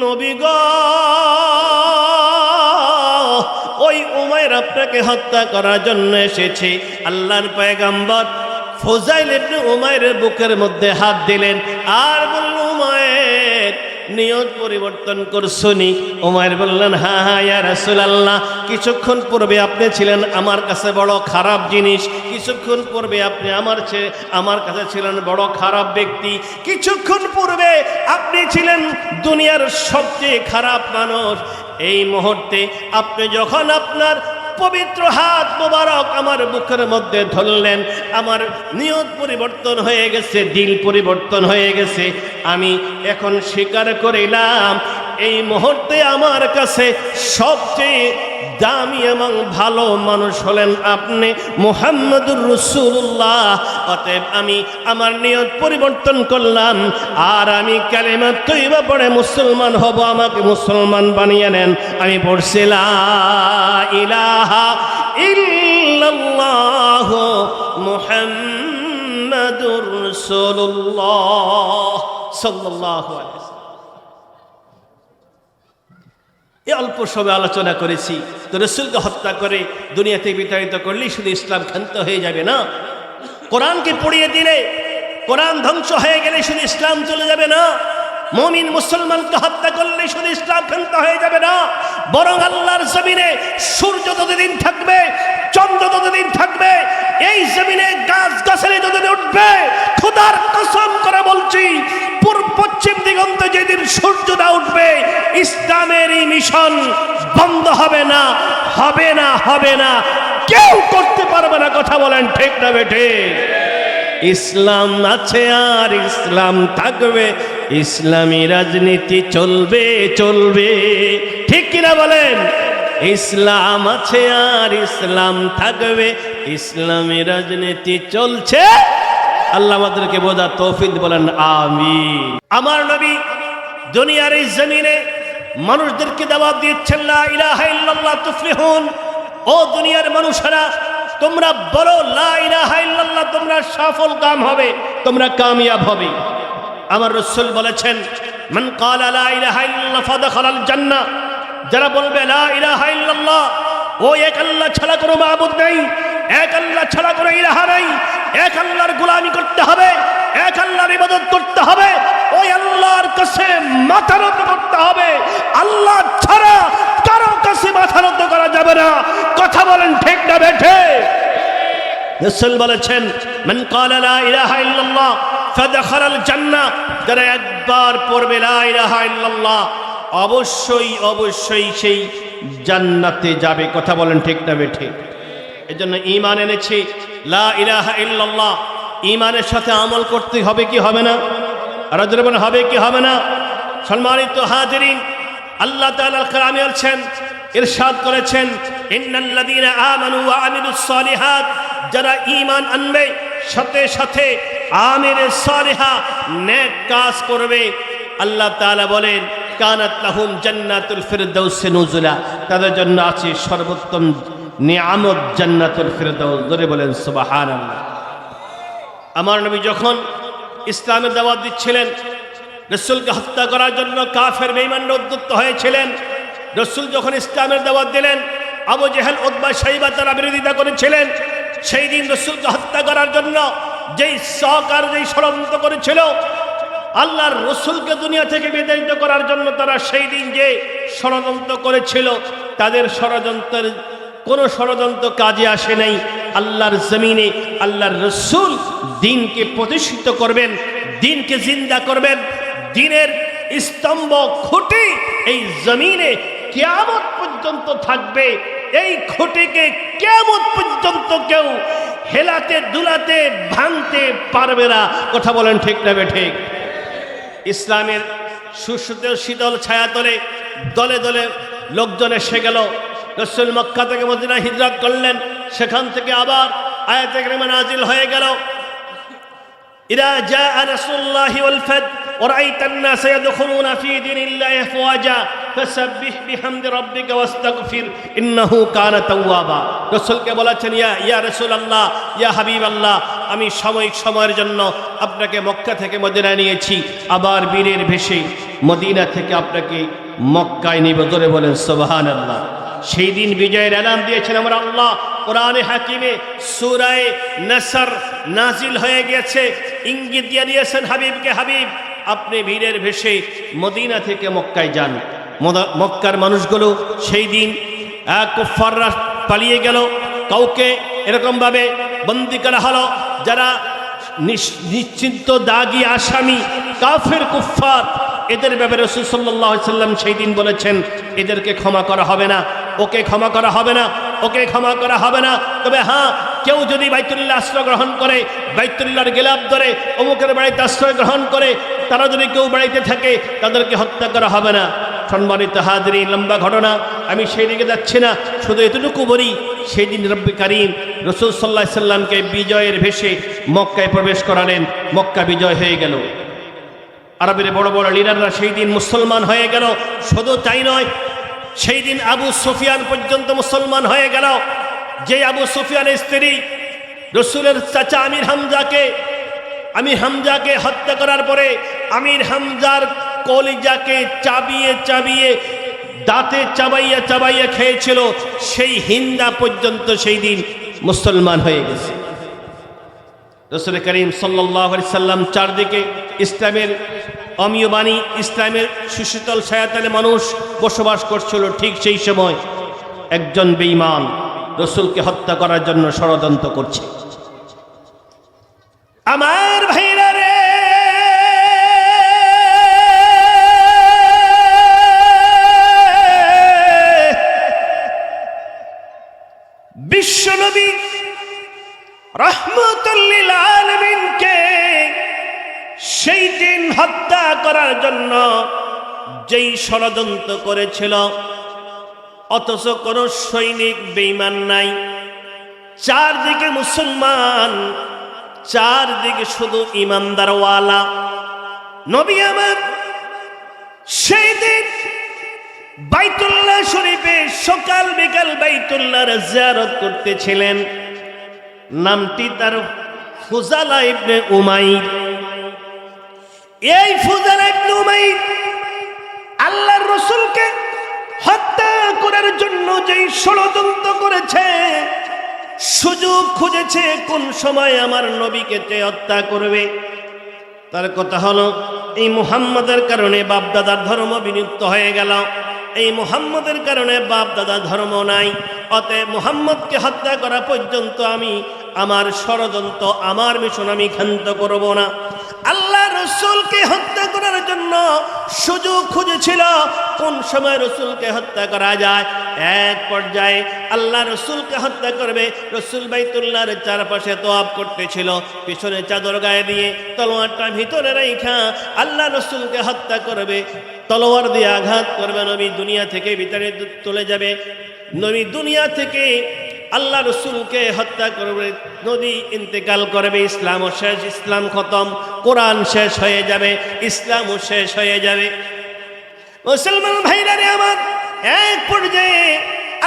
নবী গ। ওই উমায়ের আপনাকে হত্যা করার জন্য এসেছে। আল্লাহর পয়গাম্বর ফোজাইল উমায়ের বুকের মধ্যে হাত দিলেন। আর বলল নিয়ত পরিবর্তন করছনি। উমায়ের বললেন হ্যাঁ হ্যাঁ ইয়া রাসূলুল্লাহ, কিছুক্ষণ পূর্বে আপনি ছিলেন আমার কাছে বড় খারাপ জিনিস। কিছুক্ষণ পূর্বে আপনি আমার আমার কাছে ছিলেন বড় খারাপ ব্যক্তি। কিছুক্ষণ পূর্বে আপনি ছিলেন দুনিয়ার সবচেয়ে খারাপ মানুষ। এই মুহূর্তে আপনি যখন আপনার পবিত্র হাত মোবারক আমার বুকের মধ্যে ধরলেন। আমার নিয়ত পরিবর্তন হয়ে গেছে, দিল পরিবর্তন হয়ে গেছে। আমি এখন স্বীকার করিলাম এই মুহূর্তে আমার কাছে সবচেয়ে দামি এবং ভালো মানুষ হলেন আপনি মুহাম্মদুর রসুল্লাহ অতএব আমি আমার নিয়ত পরিবর্তন করলাম আর আমি কালেমা তৈবা পড়ে মুসলমান হব, আমাকে মুসলমান বানিয়ে নেন। আমি পড়ছিলাম ইলাহা ইল্লাল্লাহ রাসূলুল্লাহ সাল্লাল্লাহু আলাইহি এ অল্প সময় আলোচনা করেছি। তো রসুলকে হত্যা করে দুনিয়াতে বিতাড়িত করলেই শুধু ইসলাম ক্ষান্ত হয়ে যাবে না? কোরআনকে পড়িয়ে দিলে কোরআন ধ্বংস হয়ে গেলে শুধু ইসলাম চলে যাবে না? মমিন মুসলমানকে হত্যা করলে শুধু ইসলাম ক্ষান্ত হয়ে যাবে না? বরং আল্লাহর জমিনে সূর্য ততদিন থাকবে, চন্দ্র ততদিন থাকবে এই জমিনে গাছ গাছালি ততদিন উঠবে খোদার কসম করে বলছি পূর্ব পশ্চিম দিগন্তে যেদিন সূর্যটা উঠবে, ইসলামের এই মিশন বন্ধ হবে না হবে না হবে না। কেউ করতে পারবে না, কথা বলেন ঠিক না বেঠে। ইসলাম আছে আর ইসলাম থাকবে, ইসলামী রাজনীতি চলবে চলবে। ঠিক কিনা বলেন? ইসলাম আছে আর ইসলাম থাকবে, ইসলামী রাজনীতি চলছে। আল্লাহ আমাদেরকে বোঝা তৌফিক বলেন আমি আমার নবী দুনিয়ার এই জমিনে মানুষদেরকে দাওয়াত দিচ্ছেন, লা ইলাহা ইল্লাল্লাহ, তুফলিহুন। ও দুনিয়ার মানুষেরা, তোমরা বলো, লা ইলাহা ইল্লাল্লাহ, তোমরা সফল কাম হবে, তোমরা কামিয়াব হবে। আমার রসুল বলেছেন, মান ক্বালা, লা ইলাহা ইল্লাল্লাহ, ফাদখালাল জান্নাহ। যারা বলবে, লা ইলাহা ইল্লাল্লাহ, ও এক আল্লাহ ছাড়া কোনো মাবুদ নেই। এক আল্লাহ ছাড়া কোনো ইলাহা নাই। এক আল্লাহর গোলামি করতে হবে, এক আল্লাহর ইবাদত করতে হবে। ওই আল্লাহর কাছে মাথা নত করতে হবে। আল্লাহ ছাড়া কারও কাছে মাথা নত করা যাবে না। কথা বলেন ঠিক না বেঠে। রসুল বলেছেন, মান ক্বালা লা ইলাহা ইল্লাল্লাহ, ফাদখালাল জান্নাহ। যারা একবার পড়বে, লা ইলাহা ইল্লাল্লাহ, অবশ্যই অবশ্যই সেই জান্নাতে যাবে। কথা বলেন ঠিক না বেঠে। এজন্য ইমান এনেছি। লা ইলাহা ইল্লাল্লাহ। ঈমানের সাথে আমল করতে হবে কি হবে না? আর হবে কি হবে না? সম্মানিত হাজিরিন, আল্লাহ তাআলা কালামে বলছেন, ইরশাদ করেছেন, ইন্নাল্লাযীনা আমানু ওয়া আমিলুস সালিহাত। যারা ঈমান আনবে, সাথে সাথে আমিরে সালিহা নেক কাজ করবে। আল্লাহ তাআলা বলেন, কানাত লাহুম জান্নাতুল ফিরদাউস নুজুলা। তাদের জন্য আছে সর্বোত্তম নিয়ামত জান্নাতুল ফিরদাউস ধরে বলেন, সুবহানাল্লাহ। আমার নবী যখন ইসলামের দাওয়াত দিচ্ছিলেন, রসুলকে হত্যা করার জন্য কাফের বেইমানরা উদ্যুক্ত হয়েছিলেন, রসুল যখন ইসলামের দাওয়াত দিলেন, আবু জেহেল ওদবা সাইবা তারা বিরোধিতা করেছিলেন, সেই দিন রসুলকে হত্যা করার জন্য যেই সহকার যেই ষড়যন্ত্র করেছিল, আল্লাহর রসুলকে দুনিয়া থেকে বিতাড়িত করার জন্য তারা সেই দিন যে ষড়যন্ত্র করেছিল, তাদের ষড়যন্ত্রের কোনো ষড়যন্ত্র কাজে আসে নাই। আল্লাহর জমিনে আল্লাহর রসুল দিনকে প্রতিষ্ঠিত করবেন, দিনকে জিন্দা করবেন। দিনের স্তম্ভ খুঁটি এই জমিনে কেয়ামত পর্যন্ত থাকবে। এই খুঁটিকে কেয়ামত পর্যন্ত কেউ হেলাতে, দুলাতে, ভাঙতে পারবে না। কথা বলেন ঠিক না ঠিক? ইসলামের সুসুত শীতল ছায়াতলে দলে দলে লোকজন এসে গেল। রসুল মক্কা থেকে মদিনা হিজরত করলেন সেখান থেকে আবার আয়াতে গ্রামে নাজিল হয়ে গেল إذا جاء نصر الله والفتح ورأيت الناس يدخلون في دين الله أفواجا ফাসাব্বিহ বিহামদি রাব্বিকা ওয়াস্তাগফির ইন্নাহু কানা তাওয়াবা রাসূলকে বলেছেন ইয়া ইয়া রাসূলুল্লাহ ইয়া হাবিবাল্লাহ আমি সাময়িক সময়ের জন্য আপনাকে মক্কা থেকে মদিনায় নিয়েছি আবার বীরের ভেসে মদিনা থেকে আপনাকে মক্কায় নিব ধরে বলেন সুবহানাল্লাহ সেই দিন বিজয়ের এলান দিয়েছেন আমরা আল্লাহ। কোরআনে হাকিমে সুরায় নাসর নাজিল হয়ে গেছে ইঙ্গিত দিয়ে দিয়েছেন হাবিবকে, হাবিব, আপনি বীরের ভেসে মদিনা থেকে মক্কায় যান। মক্কার মানুষগুলো সেই দিন কুফাররা পালিয়ে গেল। কাউকে এরকমভাবে বন্দি করা হলো, যারা নিশ্চিন্ত দাগি আসামি, কাফের কুফার এদের ব্যাপারে রসুল সাল্লাহ সাল্লাম সেই দিন বলেছেন, এদেরকে ক্ষমা করা হবে না। ওকে ক্ষমা করা হবে না, ওকে ক্ষমা করা হবে না। তবে হ্যাঁ কেউ যদি বাইতুল্লাহ আশ্রয় গ্রহণ করে, বাইতুল্লাহর গেলাপ ধরে, অমুকের বাড়িতে আশ্রয় গ্রহণ করে, তারা যদি কেউ বাড়িতে থাকে, তাদেরকে হত্যা করা হবে না। সম্মানিত হাজরি লম্বা ঘটনা, আমি সেই দিকে যাচ্ছি না, শুধু এতটুকু বলি সেই দিন রব্বি করিম রসুল সাল্লাহ সাল্লামকে বিজয়ের ভেসে মক্কায় প্রবেশ করালেন, মক্কা বিজয় হয়ে গেল। আরবের বড় বড় লিডাররা সেই দিন মুসলমান হয়ে গেল, শুধু তাই নয় সেই দিন আবু সুফিয়ান পর্যন্ত মুসলমান হয়ে গেল। যে আবু সুফিয়ানের স্ত্রী রসুলের চাচা আমির হামজাকে আমির হামজাকে হত্যা করার পরে আমির হামজার কলিজাকে চাবিয়ে চাবিয়ে দাঁতে চাবাইয়া চাবাইয়া খেয়েছিল, সেই হিন্দা পর্যন্ত সেই দিন মুসলমান হয়ে গেছে। রসুল করিম সাল্লাহ সাল্লাম চারদিকে ইসলামের অমীয় বাণী ইসলামের সুশীতল ছায়াতালে মানুষ বসবাস করছিল ঠিক সেই সময়। একজন বেঈমান রসুলকে হত্যা করার জন্য ষড়যন্ত্র করছে। আমার ভাইরা রে! বিশ্বনবী রহমতুল্লিল সেই দিন হত্যা করার জন্য যেই ষড়যন্ত্র করেছিল, অথচ কোন সৈনিক বেইমান নাই। চারদিকে মুসলমান, চারদিকে শুধু ইমানদারওয়ালা। নবী আমার, সেই দিন বাইতুল্লাহ শরীফে সকাল বিকাল বাইতুল্লাহর জিয়ারত করতেছিলেন। নামটি তার ফুজালা ইবনে উমাইর। এই ফুজালা আল্লাহর রসুলকে হত্যা করার জন্য যেই ষড়যন্ত্র করেছে, সুযোগ খুঁজেছে, কোন সময় আমার নবীকে যে হত্যা করবে? তার কথা হলো, এই মুহাম্মদের কারণে বাপ দাদার ধর্ম বিলুপ্ত হয়ে গেল। এই মুহাম্মদের কারণে বাপ দাদা ধর্ম নাই। অতএব মুহাম্মদকে হত্যা করা পর্যন্ত আমি আমার ষড়যন্ত্র, আমার মিশন আমি ক্ষান্ত করব না। আল্লাহ রসুলকে হত্যা করার জন্য সুযোগ খুঁজেছিল। কোন সময় রসুলকে হত্যা করা যায়? এক পর্যায়ে আল্লাহ রসুলকে হত্যা করবে। রসুল বাইতুল্লাহর চারপাশে তোয়াব করতেছিল। পিছনে চাদর গায়ে দিয়ে তলোয়ারটা ভিতরে রেখা আল্লাহ রসুলকে হত্যা করবে। তলোয়ার দিয়ে আঘাত করবে। নবী দুনিয়া থেকে ভিতরে চলে যাবে। নবী দুনিয়া থেকে আল্লাহ রসুলকে হত্যা করবে, নদী ইন্তেকাল করবে, ইসলামও শেষ, ইসলাম খতম, কোরআন শেষ হয়ে যাবে, ইসলামও শেষ হয়ে যাবে। মুসলমান ভাইরা রে আমার, এক পর্যায়ে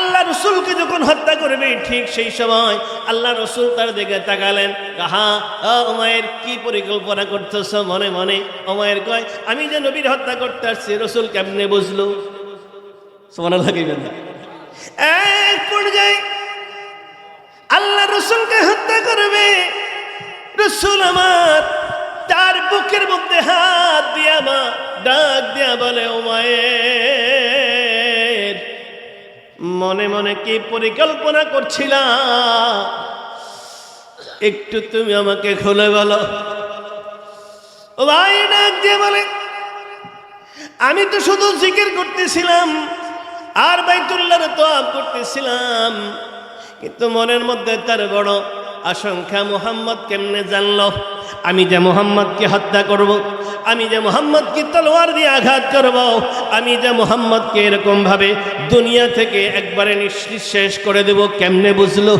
আল্লাহ রসুলকে যখন হত্যা করবে, ঠিক সেই সময় আল্লাহ রসুল তার দিকে তাকালেন কাহা অমায়ের কি পরিকল্পনা করতেছ? মনে মনে অমায়ের কয়, আমি যে নবীর হত্যা করতে আসছি, রসুল কেমনে বুঝলো? সমান লাগিবেন না। এক পর্যায়ে আল্লাহ রসুলকে হত্যা করবে। রসুল আমার, তার বুকের মধ্যে হাত দিয়া মা, ডাক দিয়া বলে, ও মায়ের, মনে মনে কি পরিকল্পনা করছিলাম একটু তুমি আমাকে খুলে বলো। ও ভাই, ডাক দিয়ে বলে, আমি তো শুধু জিকির করতেছিলাম, আর বাইতুল্লাহর তোয়াব করতেছিলাম। কিন্তু মনের মধ্যে তার বড় আশঙ্কা, মোহাম্মদ কেমনে জানলো আমি যে মোহাম্মদকে হত্যা করব। আমি যে মোহাম্মদকে তলোয়ার দিয়ে আঘাত করব। আমি যে মোহাম্মদকে এরকমভাবে দুনিয়া থেকে একবারে নিঃশেষ করে দেব, কেমনে বুঝলো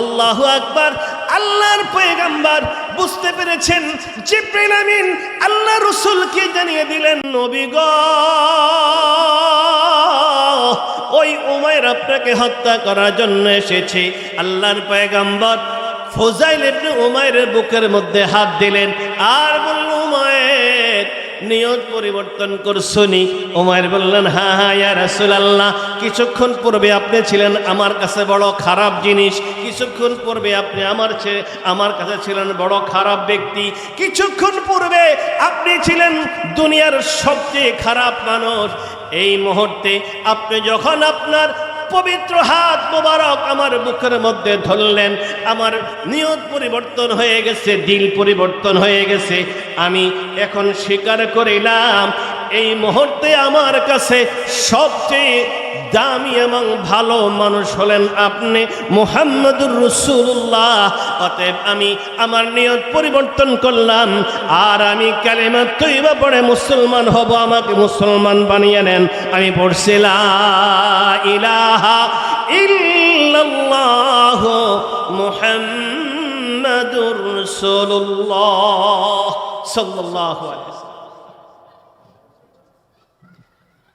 আল্লাহ আকবার, আল্লাহর পয়গাম্বার বুঝতে পেরেছেন, জিব্রাইল আমিন আল্লাহ রসুলকে জানিয়ে দিলেন, নবী গো আপনাকে হত্যা করার জন্য এসেছি। আল্লাহর পয়গাম্বর ফোজাইল ইবনে উমায়ের বুকের মধ্যে হাত দিলেন। আর বলল উমায়ের নিয়ত পরিবর্তন করছনি উমায়ের বললেন হ্যাঁ হ্যাঁ ইয়া রাসূলুল্লাহ, কিছুক্ষণ পূর্বে আপনি ছিলেন আমার কাছে বড় খারাপ জিনিস। কিছুক্ষণ পূর্বে আপনি আমার ছে- আমার কাছে ছিলেন বড় খারাপ ব্যক্তি। কিছুক্ষণ পূর্বে আপনি ছিলেন দুনিয়ার সবচেয়ে খারাপ মানুষ। এই মুহূর্তে আপনি যখন আপনার পবিত্র হাত মোবারক আমার বুকের মধ্যে ধরলেন। আমার নিয়ত পরিবর্তন হয়ে গেছে, দিল পরিবর্তন হয়ে গেছে। আমি এখন স্বীকার করিলাম, এই মুহূর্তে আমার কাছে সবচেয়ে দামি এবং ভালো মানুষ হলেন আপনি মোহাম্মদুর রসুল্লাহ অতএব আমি আমার নিয়ত পরিবর্তন করলাম, আর আমি কালেমা তৈবা পড়ে মুসলমান হব, আমাকে মুসলমান বানিয়ে নেন। আমি পড়ছিলাম ইলাহা ইল্লাল্লাহ সাল্লাল্লাহু আলাইহি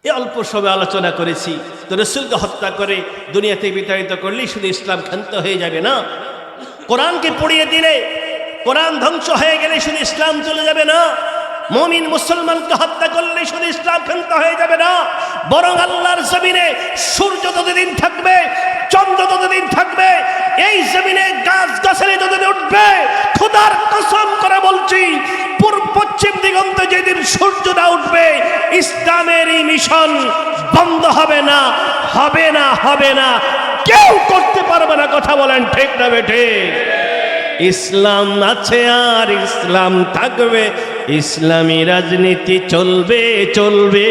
এই অল্প সময় আলোচনা করেছি। তো রসুলকে হত্যা করে দুনিয়াতে বিতাড়িত করলেই শুধু ইসলাম ক্ষান্ত হয়ে যাবে না। কোরআনকে পড়িয়ে দিলে, কোরআন ধ্বংস হয়ে গেলে শুধু ইসলাম চলে যাবে না। মমিন মুসলমানকে হত্যা করলে শুধু ইসলাম ক্ষান্ত হয়ে যাবে না, বরং আল্লাহর জমিনে সূর্য ততদিন থাকবে, চন্দ্র ততদিন থাকবে, এই জমিনে গাছ গাছালি ততদিন উঠবে, খোদার কসম করে বলছি, পূর্ব পশ্চিম দিগন্তে যেদিন সূর্যটা উঠবে ইসলামের এই মিশন বন্ধ হবে না হবে না হবে না। কেউ করতে পারবে না কথা বলেন ঠিক না বেঠে। ইসলাম আছে আর ইসলাম থাকবে ইসলামী রাজনীতি চলবে চলবে।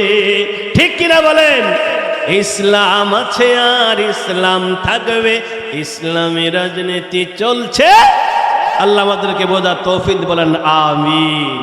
ঠিক কিনা বলেন? ইসলাম আছে আর ইসলাম থাকবে। ইসলামী রাজনীতি চলছে। আল্লাহ আমাদেরকে বোঝা তৌফিদ বলেন আমি